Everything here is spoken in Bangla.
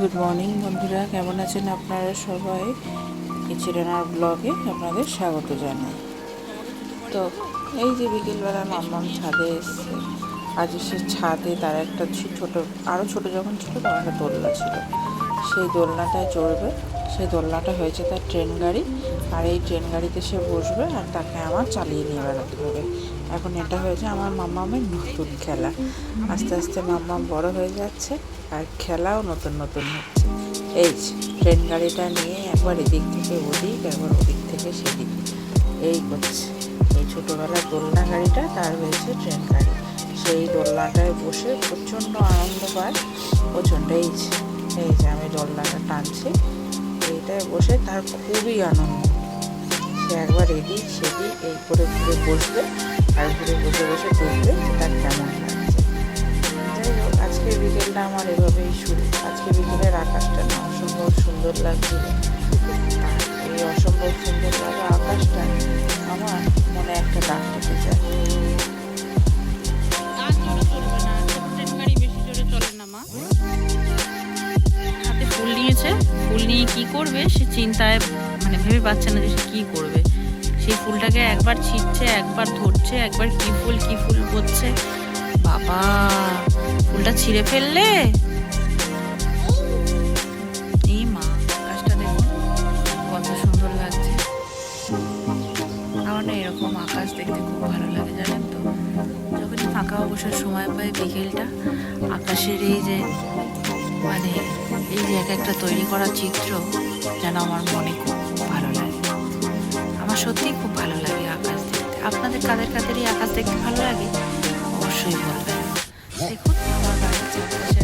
গুড মর্নিং বন্ধুরা। কেমন আছেন আপনারা সবাই? কিচেনার ব্লগে আপনাদের স্বাগত জানাই। তো, এই যে বিকেলবেলা মাম্মাম ছাদে এসছে, আজ সে ছাদে তার একটা ছোট আরও ছোটো যখন ছিল তখন একটা দোলনা ছিল। সেই দোলনাটায় চড়বে। সেই দোলনাটা হয়েছে তার ট্রেন গাড়ি। আর এই ট্রেন গাড়িতে সে বসবে আর তাকে আমার চালিয়ে নিয়ে বেড়াতে হবে। এখন এটা হয়েছে আমার মাম্মামের নতুন খেলা। আস্তে আস্তে মাম্মাম বড় হয়ে যাচ্ছে। আর খেলাও নতুন নতুন হচ্ছে। এই ট্রেন গাড়িটা নিয়ে একবার এদিক থেকে ওদিক একবার ওদিক থেকে সেদিক। এই করছে। এই ছোটোবেলার দোলনা গাড়িটা তার হয়েছে ট্রেন গাড়ি। সেই দোলনাটায় বসে প্রচণ্ড আনন্দ পায়। প্রচণ্ড এই যে, এই যে আমি দোলনাটা টানছি। এইটায় বসে তার খুবই আনন্দ। সে একবার এদিক সেদিক এই করে ঘুরে বসবে আর ঘুরে বসে বসে দেখবে তার কেমন লাগছে। যাই হোক আজকে বিকেলটা আমার সুন্দর লাগছিল এই অসম্ভব সুন্দর লাগা আকাশটা আমার মনে একটা ডাক না মা ফুল নিয়েছে। ফুল নিয়ে কি করবে সে চিন্তায় মানে ভেবে পাচ্ছে না যে সে কি করবে। সেই ফুলটাকে একবার ছিটছে, একবার ধরছে, একবার কি ফুল কি ফুল হচ্ছে। বাবা, ফুলটা ছিঁড়ে ফেললে? না এরকম আকাশ দেখতে খুব ভালো লাগে, জানেন তো? যখনই ফাঁকা অবসর সময় পাই বিকেলটা, আকাশের এই যে মানে এই যে এক একটা তৈরি করা চিত্র যেন আমার মনে খুব ভালো লাগে। আমার সত্যিই খুব ভালো লাগে আকাশ দেখতে। আপনাদের কাদের কাদেরই আকাশ দেখতে ভালো লাগে? অবশ্যই বলবেন। দেখুন, আমার বাড়ির চারপাশে